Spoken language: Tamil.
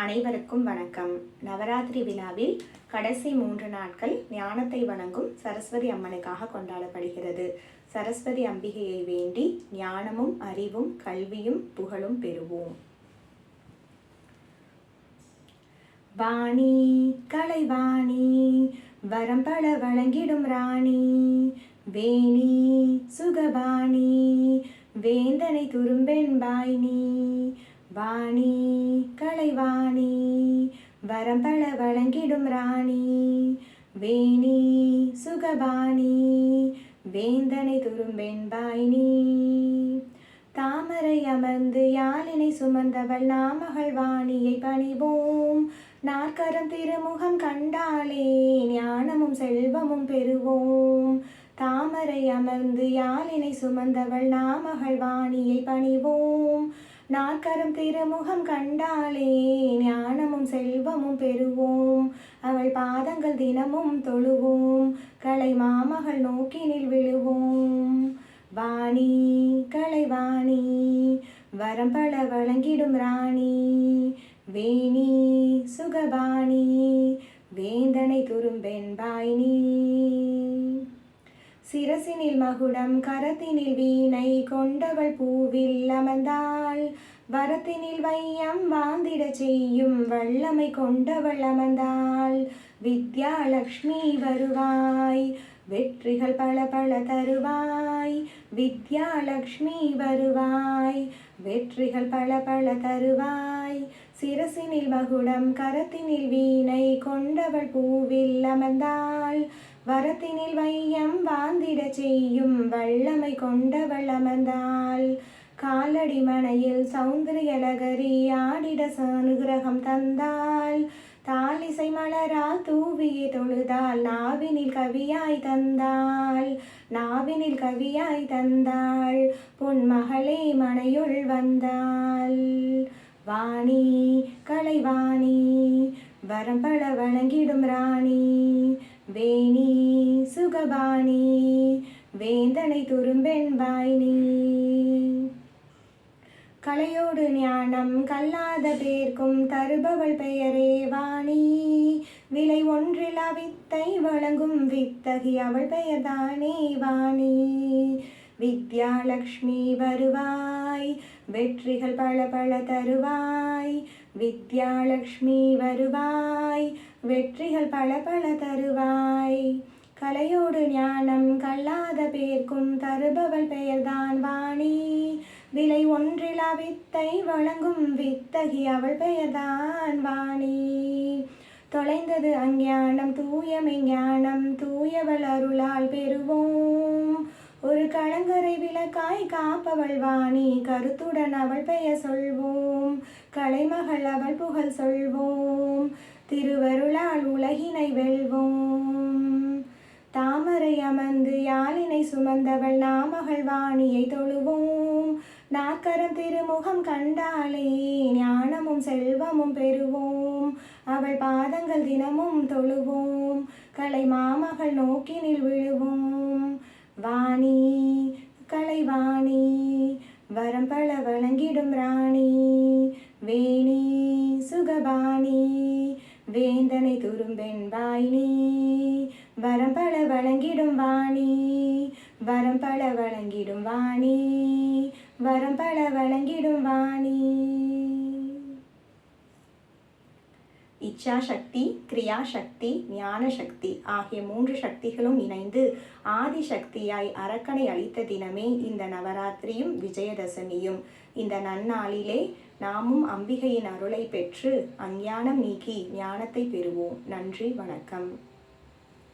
அனைவருக்கும் வணக்கம். நவராத்திரி விழாவில் கடைசி மூன்று நாட்கள் ஞானத்தை வணங்கும் சரஸ்வதி அம்மனுக்காக கொண்டாடப்படுகிறது. சரஸ்வதி அம்பிகையை வேண்டி ஞானமும் அறிவும் கல்வியும் புகழும் பெறுவோம். வாணி கலைவாணி வரம்பட வழங்கிடும் ராணி வேணி சுகபாணி வேந்தனை துரும்பெண்பாய் நீ வாணி கலைவாணி வரம்பள வழங்கிடும் ராணி வேணி சுகபாணி வேந்தனை துரும்பெண்பாய் நீ தாமரை அமர்ந்து யாழினை சுமந்தவள் நாமகள் வாணியை பணிவோம். நாற்கரம் திருமுகம் கண்டாலே ஞானமும் செல்வமும் பெறுவோம். தாமரை அமர்ந்து யாழினை சுமந்தவள் நாமகள் வாணியை பணிவோம். நாற்கரம் திருமுகம் கண்டாலே ஞானமும் செல்வமும் பெறுவோம். அவள் பாதங்கள் தினமும் தொழுவோம். கலை மாமகள் நோக்கினில் விழுவோம். வாணி கலைவாணி வரம்பள வழங்கிடும் ராணி. வேணி சுகபாணி வேந்தனை துரும்பெண்பாய் நீ சிரசினில் மகுடம் கரத்தினில் வீணை கொண்டவள் பூவில் அமர்ந்தாள். வரத்தினில் வையம் வாந்திட செய்யும் வல்லமை கொண்டவள் அமர்ந்தாள். வித்யாலக்ஷ்மி வருவாய் வெற்றிகள் பல பல தருவாய். வித்யாலக்ஷ்மி வருவாய் வெற்றிகள் பல பல தருவாய். சிரசினில் மகுடம் கரத்தினில் வீணை கொண்டவள் பூவில் அமர்ந்தாள். வரத்தினில் வையம் வாந்திட செய்யும் வல்லமை கொண்டவள் அமர்ந்தாள். காலடி மனையில் சௌந்தரியலகரி ஆடிட அனுகிரகம் தந்தாள். தாலிசை மலரால் தூவியே தொழுதாள். நாவினில் கவியாய் தந்தாள். நாவினில் கவியாய் தந்தாள். பொன்மகளே மனையுள் வந்தாள். வாணி கலைவாணி வரம்பள வணங்கிடும் ராணி வேணி சுகபாணி வேந்தனை துரும்பெண்பாய் நீ கலையோடு ஞானம் கல்லாத பேர்க்கும் தருபவள் பெயரே வாணி விலை ஒன்றில் அவித்தை வழங்கும் வித்தகி அவள் பெயர்தானே வாணி வித்யாலக்ஷ்மி வருவாய் வெற்றிகள் பல பல தருவாய். வித்யாலக்ஷ்மி வருவாய் வெற்றிகள் பல பல தருவாய். கலையோடு ஞானம் கல்லாத பேர்க்கும் தருபவள் பெயர்தான் வாணி. விலை ஒன்றிலா வித்தை வழங்கும் வித்தகி அவள் பெயர்தான் வாணி. தொலைந்தது அஞ்ஞானம் தூயமை ஞானம் தூயவள் அருளால் பெறுவோம். ஒரு கலங்கரை விளக்காய் காப்பவள் வாணி கருத்துடன் அவள் பெயர் சொல்வோம். கலைமகள் அவள் புகழ் சொல்வோம். திருவருளால் உலகினை வெல்வோம். தாமரை அமர்ந்து யாழினை சுமந்தவள் நாமகள் வாணியை தொழுவோம். நாக்கரம் திருமுகம் கண்டாலே ஞானமும் செல்வமும் பெறுவோம். அவள் பாதங்கள் தினமும் தொழுவோம். கலை மாமகள் நோக்கினில் விழுவோம். வாணி கலைவாணி வரம்பள வழங்கிடும் ராணி. வேணி சுகபாணி வேந்தனை துரும்பெண்பாய் நீ வரம்பள வழங்கிடும் வாணி வரம் வரம்பள வழங்கிடும் வாணி. வரம் வரம்பள வழங்கிடும் வாணி. இச்சாசக்தி கிரியாசக்தி ஞான சக்தி ஆகிய மூன்று சக்திகளும் இணைந்து ஆதிசக்தியாய் அரக்கனை அளித்த தினமே இந்த நவராத்திரியும் விஜயதசமியும். இந்த நன்னாளிலே நாமும் அம்பிகையின் அருளை பெற்று அஞ்ஞானம் நீக்கி ஞானத்தை பெறுவோம். நன்றி வணக்கம்.